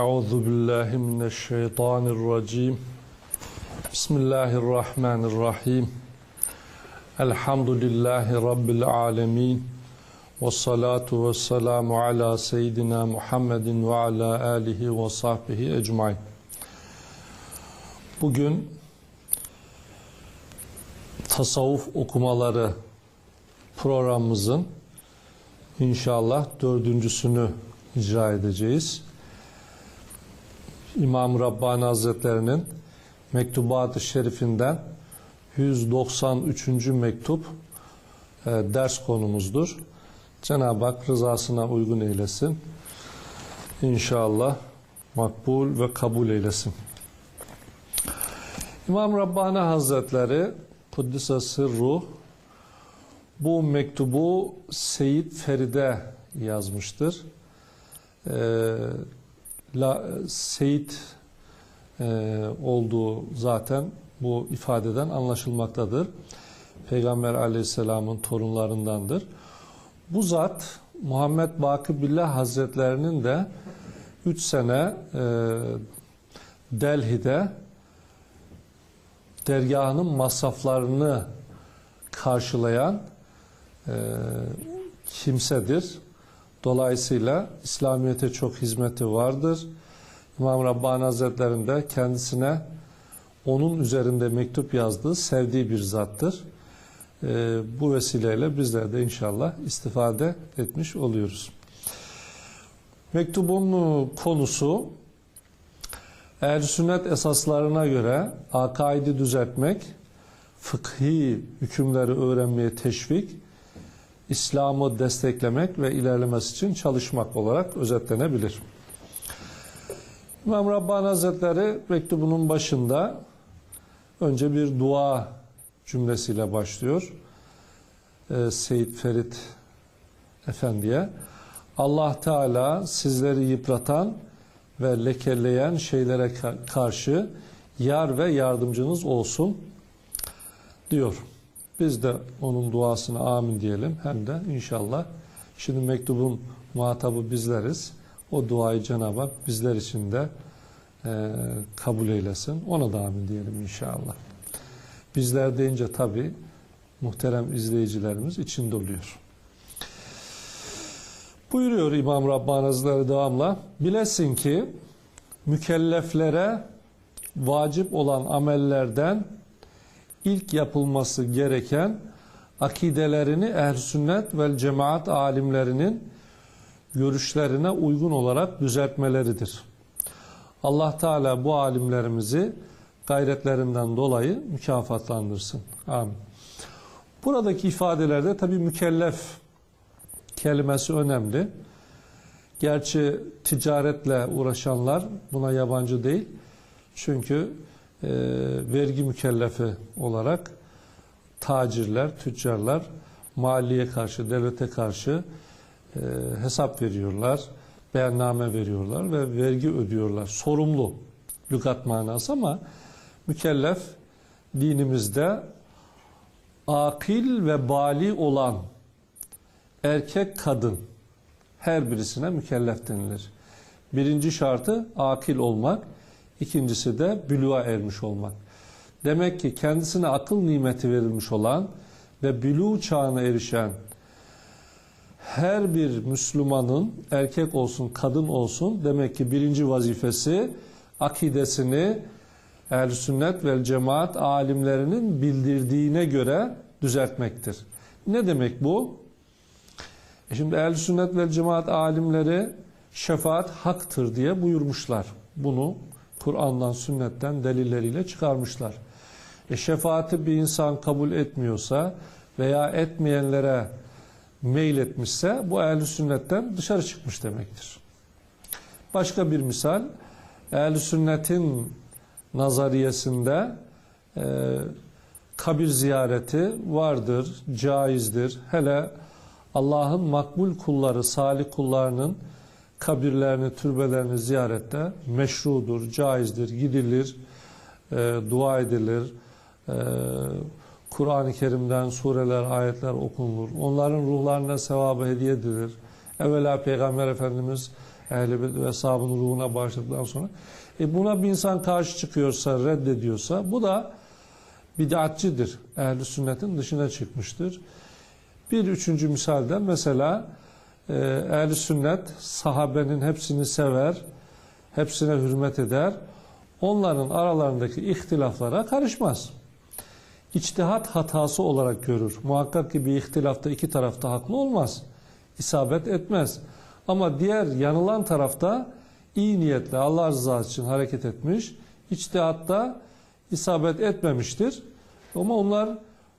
أعوذ بالله من الشيطان الرجيم بسم الله الرحمن الرحيم الحمد لله رب العالمين والصلاة والسلام على سيدنا محمد وعلى آله وصحبه أجمعين Bugün tasavvuf okumaları programımızın inşallah dördüncüsünü icra edeceğiz. İmam Rabbani Hazretlerinin Mektubat-ı Şerifinden 193. mektup e, ders konumuzdur. Cenab-ı Hak rızasına uygun eylesin. İnşallah makbul ve kabul eylesin. İmam Rabbani Hazretleri Kuddise Sırruh bu mektubu Seyit Feride yazmıştır. Ee, La, Seyit e, olduğu zaten bu ifadeden anlaşılmaktadır. Peygamber aleyhisselamın torunlarındandır. Bu zat Muhammed Bakı Billah Hazretlerinin de 3 sene e, Delhi'de dergahının masraflarını karşılayan e, kimsedir. Dolayısıyla İslamiyet'e çok hizmeti vardır. İmam Rabbani Hazretleri'nde kendisine onun üzerinde mektup yazdığı sevdiği bir zattır. E, bu vesileyle bizler de inşallah istifade etmiş oluyoruz. Mektubun konusu ehl sünnet esaslarına göre akaidi düzeltmek, fıkhi hükümleri öğrenmeye teşvik, İslam'ı desteklemek ve ilerlemesi için çalışmak olarak özetlenebilir. İmam Rabbani Hazretleri mektubunun başında önce bir dua cümlesiyle başlıyor. Ee, Seyyid Ferit Efendi'ye Allah Teala sizleri yıpratan ve lekeleyen şeylere karşı yar ve yardımcınız olsun diyor. Biz de onun duasına amin diyelim. Hem de inşallah şimdi mektubun muhatabı bizleriz. O duayı Cenab-ı Hak bizler için de e, kabul eylesin. Ona da amin diyelim inşallah. Bizler deyince tabi muhterem izleyicilerimiz içinde oluyor. Buyuruyor İmam Rabbani Hazretleri devamla. Bilesin ki mükelleflere vacip olan amellerden ilk yapılması gereken akidelerini ehl sünnet ve cemaat alimlerinin görüşlerine uygun olarak düzeltmeleridir. Allah Teala bu alimlerimizi gayretlerinden dolayı mükafatlandırsın. Amin. Buradaki ifadelerde tabi mükellef kelimesi önemli. Gerçi ticaretle uğraşanlar buna yabancı değil. Çünkü e, vergi mükellefi olarak tacirler, tüccarlar maliye karşı, devlete karşı e, hesap veriyorlar, beyanname veriyorlar ve vergi ödüyorlar. Sorumlu lügat manası ama mükellef dinimizde akil ve bali olan erkek kadın her birisine mükellef denilir. Birinci şartı akil olmak, ikincisi de büluğa ermiş olmak. Demek ki kendisine akıl nimeti verilmiş olan ve bülü çağına erişen her bir Müslümanın erkek olsun kadın olsun demek ki birinci vazifesi akidesini ehl sünnet ve cemaat alimlerinin bildirdiğine göre düzeltmektir. Ne demek bu? E şimdi ehl sünnet ve cemaat alimleri şefaat haktır diye buyurmuşlar. Bunu Kur'an'dan, sünnetten delilleriyle çıkarmışlar. E şefaati bir insan kabul etmiyorsa veya etmeyenlere meyil etmişse bu ehl sünnetten dışarı çıkmış demektir. Başka bir misal ehl sünnetin nazariyesinde e, kabir ziyareti vardır, caizdir. Hele Allah'ın makbul kulları, salih kullarının kabirlerini, türbelerini ziyarette meşrudur, caizdir, gidilir, e, dua edilir. E, Kur'an-ı Kerim'den sureler, ayetler okunur. Onların ruhlarına sevabı hediye edilir. Evvela Peygamber Efendimiz Beyt ve Eshab'ın ruhuna bağışladıktan sonra. E buna bir insan karşı çıkıyorsa, reddediyorsa bu da bid'atçidir. Ehl-i sünnetin dışına çıkmıştır. Bir üçüncü misalde mesela e, ehl sünnet sahabenin hepsini sever, hepsine hürmet eder. Onların aralarındaki ihtilaflara karışmaz. İçtihat hatası olarak görür. Muhakkak ki bir ihtilafta iki tarafta haklı olmaz. İsabet etmez. Ama diğer yanılan tarafta iyi niyetle Allah rızası için hareket etmiş. İçtihatta isabet etmemiştir. Ama onlar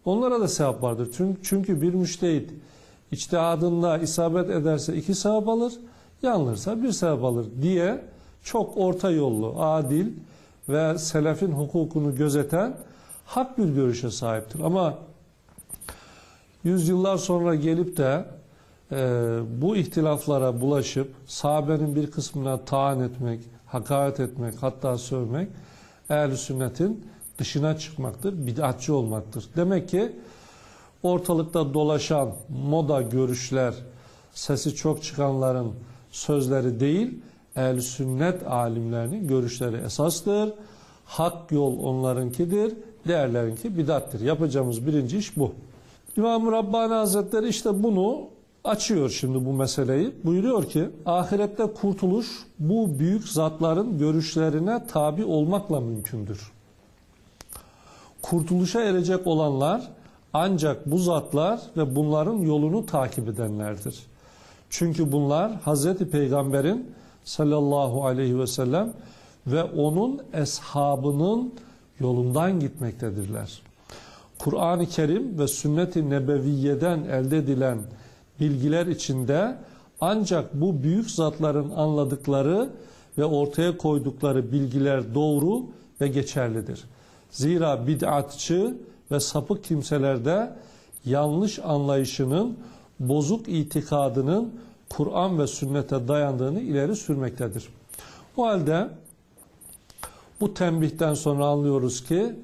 onlara da sevap vardır. Çünkü, çünkü bir müştehit içtihadında isabet ederse iki sevap alır, yanılırsa bir sevap alır diye çok orta yollu, adil ve selefin hukukunu gözeten hak bir görüşe sahiptir. Ama yüzyıllar sonra gelip de e, bu ihtilaflara bulaşıp sahabenin bir kısmına taan etmek, hakaret etmek, hatta sövmek ehl sünnetin dışına çıkmaktır, bid'atçı olmaktır. Demek ki ortalıkta dolaşan moda görüşler, sesi çok çıkanların sözleri değil, ehl sünnet alimlerinin görüşleri esastır. Hak yol onlarınkidir, diğerlerinki bidattir. Yapacağımız birinci iş bu. İmam-ı Rabbani Hazretleri işte bunu açıyor şimdi bu meseleyi. Buyuruyor ki ahirette kurtuluş bu büyük zatların görüşlerine tabi olmakla mümkündür. Kurtuluşa erecek olanlar ancak bu zatlar ve bunların yolunu takip edenlerdir. Çünkü bunlar Hazreti Peygamber'in sallallahu aleyhi ve sellem ve onun eshabının yolundan gitmektedirler. Kur'an-ı Kerim ve sünnet-i nebeviyeden elde edilen bilgiler içinde ancak bu büyük zatların anladıkları ve ortaya koydukları bilgiler doğru ve geçerlidir. Zira bid'atçı ve sapık kimselerde yanlış anlayışının, bozuk itikadının Kur'an ve sünnete dayandığını ileri sürmektedir. O halde bu tembihten sonra anlıyoruz ki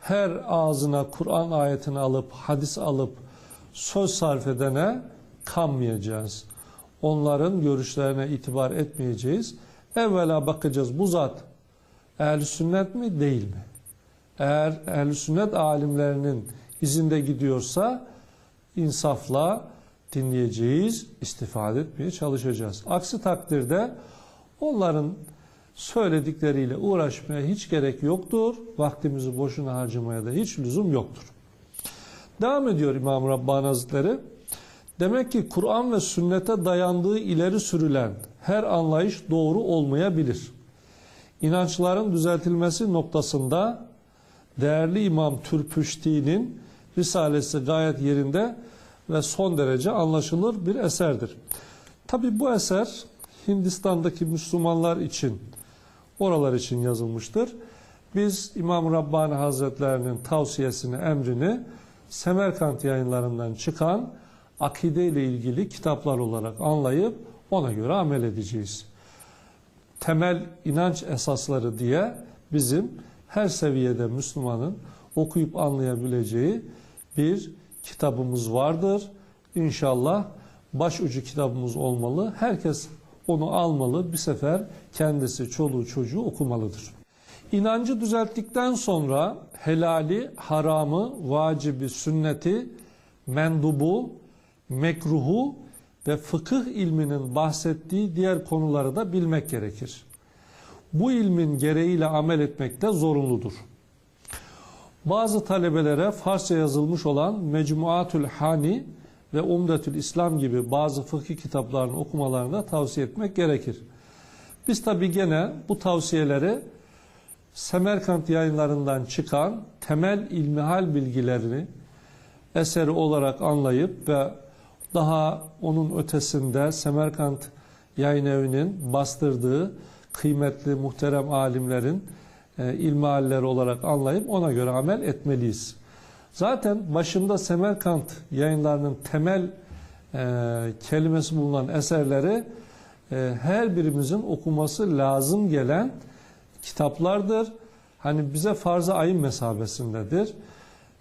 her ağzına Kur'an ayetini alıp, hadis alıp söz sarf edene kanmayacağız. Onların görüşlerine itibar etmeyeceğiz. Evvela bakacağız bu zat ehl sünnet mi değil mi? Eğer ehl sünnet alimlerinin izinde gidiyorsa insafla dinleyeceğiz, istifade etmeye çalışacağız. Aksi takdirde onların söyledikleriyle uğraşmaya hiç gerek yoktur. Vaktimizi boşuna harcamaya da hiç lüzum yoktur. Devam ediyor İmam Rabbani Hazretleri. Demek ki Kur'an ve sünnete dayandığı ileri sürülen her anlayış doğru olmayabilir. İnançların düzeltilmesi noktasında değerli İmam Türpüşti'nin Risalesi gayet yerinde ve son derece anlaşılır bir eserdir. Tabi bu eser Hindistan'daki Müslümanlar için, oralar için yazılmıştır. Biz İmam Rabbani Hazretlerinin tavsiyesini, emrini Semerkant yayınlarından çıkan akide ile ilgili kitaplar olarak anlayıp ona göre amel edeceğiz. Temel inanç esasları diye bizim her seviyede Müslümanın okuyup anlayabileceği bir kitabımız vardır. İnşallah başucu kitabımız olmalı. Herkes onu almalı. Bir sefer kendisi, çoluğu, çocuğu okumalıdır. İnancı düzelttikten sonra helali, haramı, vacibi, sünneti, mendubu, mekruhu ve fıkıh ilminin bahsettiği diğer konuları da bilmek gerekir. Bu ilmin gereğiyle amel etmek de zorunludur. Bazı talebelere Farsça yazılmış olan Mecmuatül Hani ve Umdetül İslam gibi bazı fıkıh kitaplarını okumalarını tavsiye etmek gerekir. Biz tabi gene bu tavsiyeleri Semerkant yayınlarından çıkan temel ilmihal bilgilerini eseri olarak anlayıp ve daha onun ötesinde Semerkant yayın evinin bastırdığı kıymetli muhterem alimlerin e, ilmihalleri olarak anlayıp ona göre amel etmeliyiz. Zaten başında Semerkant yayınlarının temel e, kelimesi bulunan eserleri e, her birimizin okuması lazım gelen kitaplardır. Hani bize farz-ı ayın mesabesindedir.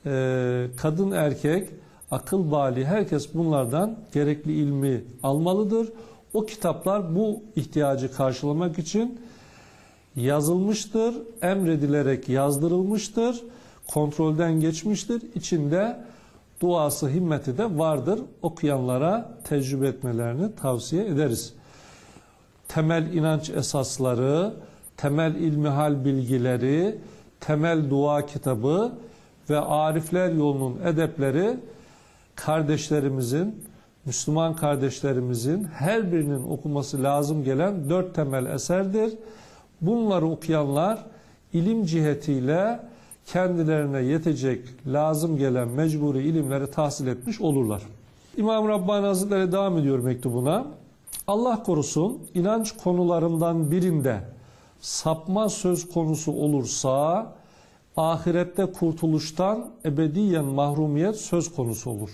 E, kadın erkek, akıl bali herkes bunlardan gerekli ilmi almalıdır. O kitaplar bu ihtiyacı karşılamak için yazılmıştır, emredilerek yazdırılmıştır, kontrolden geçmiştir. İçinde duası, himmeti de vardır. Okuyanlara tecrübe etmelerini tavsiye ederiz. Temel inanç esasları, temel ilmihal bilgileri, temel dua kitabı ve Arifler yolunun edepleri kardeşlerimizin, Müslüman kardeşlerimizin her birinin okuması lazım gelen dört temel eserdir. Bunları okuyanlar ilim cihetiyle kendilerine yetecek, lazım gelen mecburi ilimleri tahsil etmiş olurlar. İmam Rabbani Hazretleri devam ediyor mektubuna. Allah korusun inanç konularından birinde sapma söz konusu olursa ahirette kurtuluştan ebediyen mahrumiyet söz konusu olur.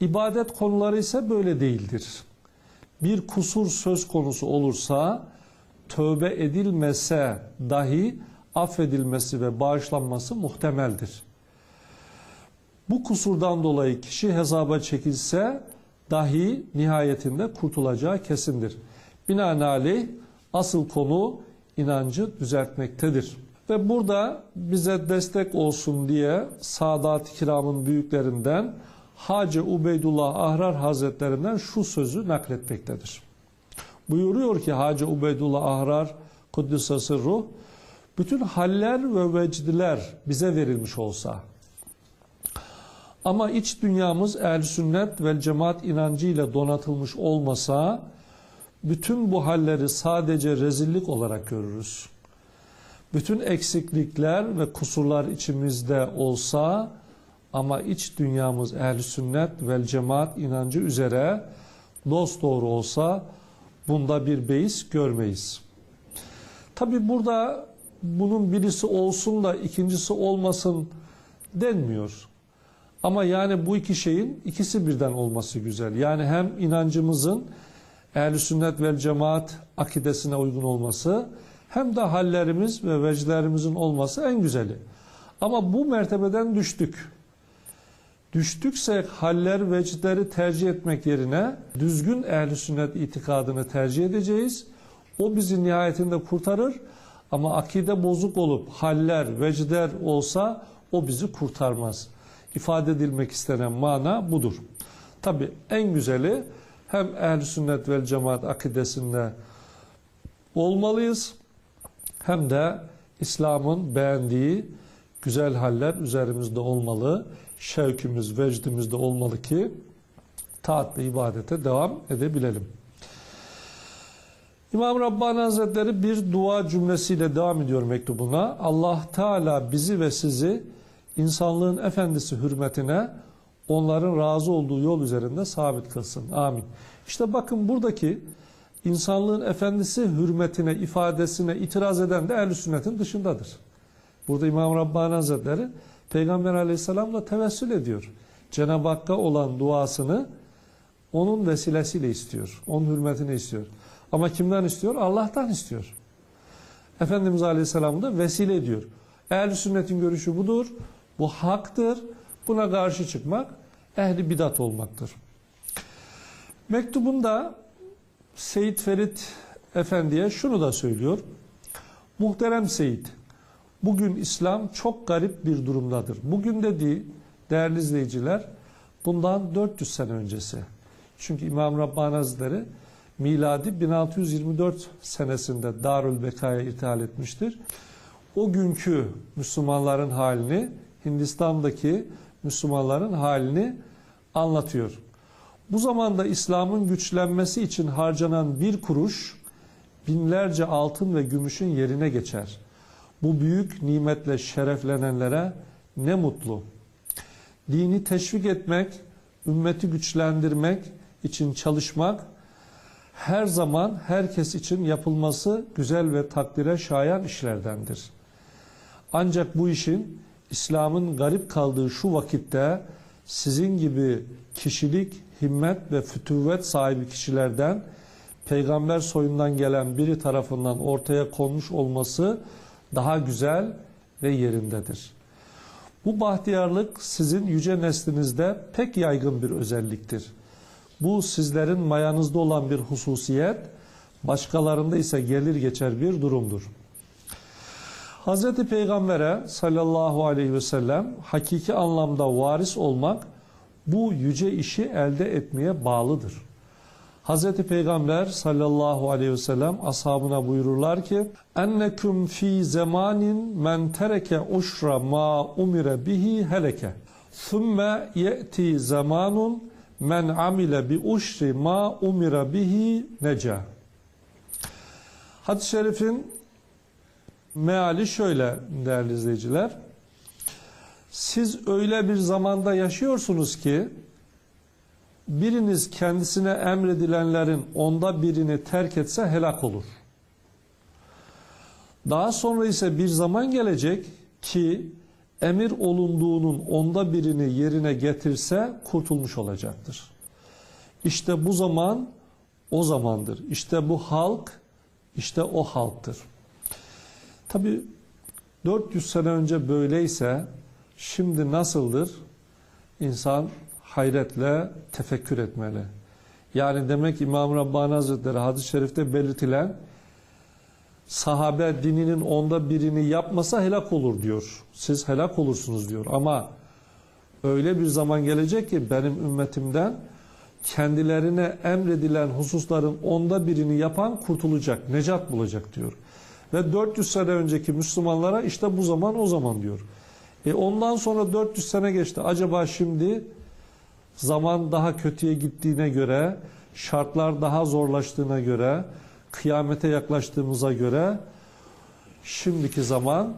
İbadet konuları ise böyle değildir. Bir kusur söz konusu olursa tövbe edilmese dahi affedilmesi ve bağışlanması muhtemeldir. Bu kusurdan dolayı kişi hesaba çekilse dahi nihayetinde kurtulacağı kesindir. Binaenaleyh asıl konu inancı düzeltmektedir. Ve burada bize destek olsun diye Sadat-ı Kiram'ın büyüklerinden Hacı Ubeydullah Ahrar Hazretlerinden şu sözü nakletmektedir. Buyuruyor ki Hacı Ubeydullah Ahrar Kuddisası Ruh bütün haller ve vecdiler bize verilmiş olsa ama iç dünyamız ehl sünnet ve cemaat inancıyla donatılmış olmasa bütün bu halleri sadece rezillik olarak görürüz. Bütün eksiklikler ve kusurlar içimizde olsa ama iç dünyamız ehl sünnet ve cemaat inancı üzere dost doğru olsa bunda bir beis görmeyiz. Tabi burada bunun birisi olsun da ikincisi olmasın denmiyor. Ama yani bu iki şeyin ikisi birden olması güzel. Yani hem inancımızın ehl sünnet vel cemaat akidesine uygun olması hem de hallerimiz ve veclerimizin olması en güzeli. Ama bu mertebeden düştük. Düştükse haller vecdleri tercih etmek yerine düzgün ehl sünnet itikadını tercih edeceğiz. O bizi nihayetinde kurtarır. Ama akide bozuk olup haller, vecder olsa o bizi kurtarmaz. İfade edilmek istenen mana budur. Tabi en güzeli hem ehl sünnet vel cemaat akidesinde olmalıyız hem de İslam'ın beğendiği güzel haller üzerimizde olmalı. Şevkimiz, vecdimiz de olmalı ki taat ve ibadete devam edebilelim. İmam Rabbani Hazretleri bir dua cümlesiyle devam ediyor mektubuna. Allah Teala bizi ve sizi insanlığın efendisi hürmetine onların razı olduğu yol üzerinde sabit kılsın. Amin. İşte bakın buradaki insanlığın efendisi hürmetine, ifadesine itiraz eden de ehl sünnetin dışındadır. Burada İmam Rabbani Hazretleri Peygamber aleyhisselamla tevessül ediyor. Cenab-ı Hakk'a olan duasını onun vesilesiyle istiyor. Onun hürmetine istiyor. Ama kimden istiyor? Allah'tan istiyor. Efendimiz Aleyhisselam da vesile ediyor. Ehl-i sünnetin görüşü budur. Bu haktır. Buna karşı çıkmak ehli bidat olmaktır. Mektubunda Seyit Ferit Efendi'ye şunu da söylüyor. Muhterem Seyit, bugün İslam çok garip bir durumdadır. Bugün dediği değerli izleyiciler bundan 400 sene öncesi. Çünkü İmam Rabbani Hazretleri miladi 1624 senesinde Darül Beka'ya irtihal etmiştir. O günkü Müslümanların halini, Hindistan'daki Müslümanların halini anlatıyor. Bu zamanda İslam'ın güçlenmesi için harcanan bir kuruş binlerce altın ve gümüşün yerine geçer. Bu büyük nimetle şereflenenlere ne mutlu. Dini teşvik etmek, ümmeti güçlendirmek için çalışmak her zaman herkes için yapılması güzel ve takdire şayan işlerdendir. Ancak bu işin İslam'ın garip kaldığı şu vakitte sizin gibi kişilik, himmet ve fütüvvet sahibi kişilerden peygamber soyundan gelen biri tarafından ortaya konmuş olması daha güzel ve yerindedir. Bu bahtiyarlık sizin yüce neslinizde pek yaygın bir özelliktir. Bu sizlerin mayanızda olan bir hususiyet, başkalarında ise gelir geçer bir durumdur. Hazreti Peygamber'e sallallahu aleyhi ve sellem hakiki anlamda varis olmak bu yüce işi elde etmeye bağlıdır. Hazreti Peygamber sallallahu aleyhi ve sellem ashabına buyururlar ki enneküm fi zemanin men tereke uşra ma umire bihi heleke. Thumme ye'ti zamanun men amile bi uşri ma umire bihi neca. Hadis-i şerifin meali şöyle değerli izleyiciler. Siz öyle bir zamanda yaşıyorsunuz ki biriniz kendisine emredilenlerin onda birini terk etse helak olur. Daha sonra ise bir zaman gelecek ki emir olunduğunun onda birini yerine getirse kurtulmuş olacaktır. İşte bu zaman o zamandır. İşte bu halk işte o halktır. Tabi 400 sene önce böyleyse şimdi nasıldır? İnsan hayretle tefekkür etmeli. Yani demek İmam Rabbani Hazretleri hadis-i şerifte belirtilen sahabe dininin onda birini yapmasa helak olur diyor. Siz helak olursunuz diyor. Ama öyle bir zaman gelecek ki benim ümmetimden kendilerine emredilen hususların onda birini yapan kurtulacak, necat bulacak diyor. Ve 400 sene önceki Müslümanlara işte bu zaman o zaman diyor. E ondan sonra 400 sene geçti. Acaba şimdi zaman daha kötüye gittiğine göre, şartlar daha zorlaştığına göre, kıyamete yaklaştığımıza göre şimdiki zaman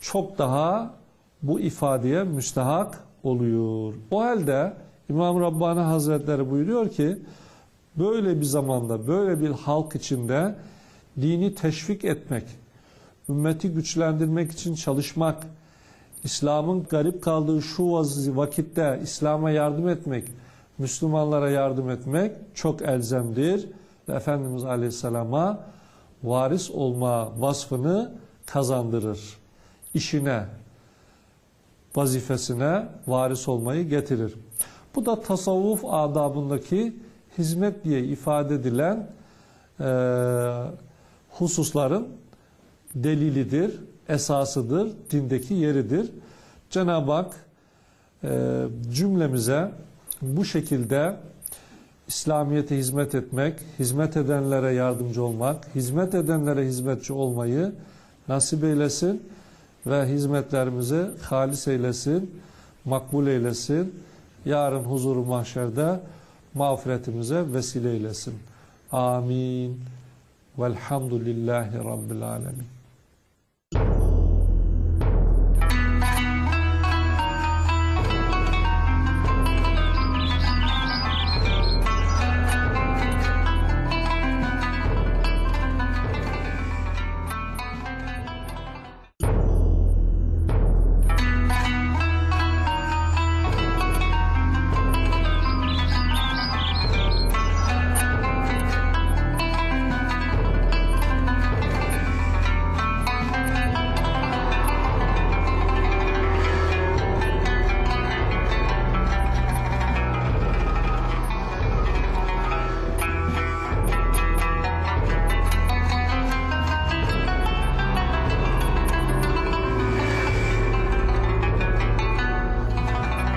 çok daha bu ifadeye müstehak oluyor. O halde İmam Rabbani Hazretleri buyuruyor ki böyle bir zamanda, böyle bir halk içinde dini teşvik etmek, ümmeti güçlendirmek için çalışmak, İslam'ın garip kaldığı şu vakitte İslam'a yardım etmek, Müslümanlara yardım etmek çok elzemdir. Ve Efendimiz Aleyhisselam'a varis olma vasfını kazandırır. İşine, vazifesine varis olmayı getirir. Bu da tasavvuf adabındaki hizmet diye ifade edilen e, hususların delilidir, esasıdır, dindeki yeridir. Cenab-ı Hak e, cümlemize bu şekilde İslamiyet'e hizmet etmek, hizmet edenlere yardımcı olmak, hizmet edenlere hizmetçi olmayı nasip eylesin ve hizmetlerimizi halis eylesin, makbul eylesin. Yarın huzuru mahşerde mağfiretimize vesile eylesin. Amin. Velhamdülillahi Rabbil Alemin.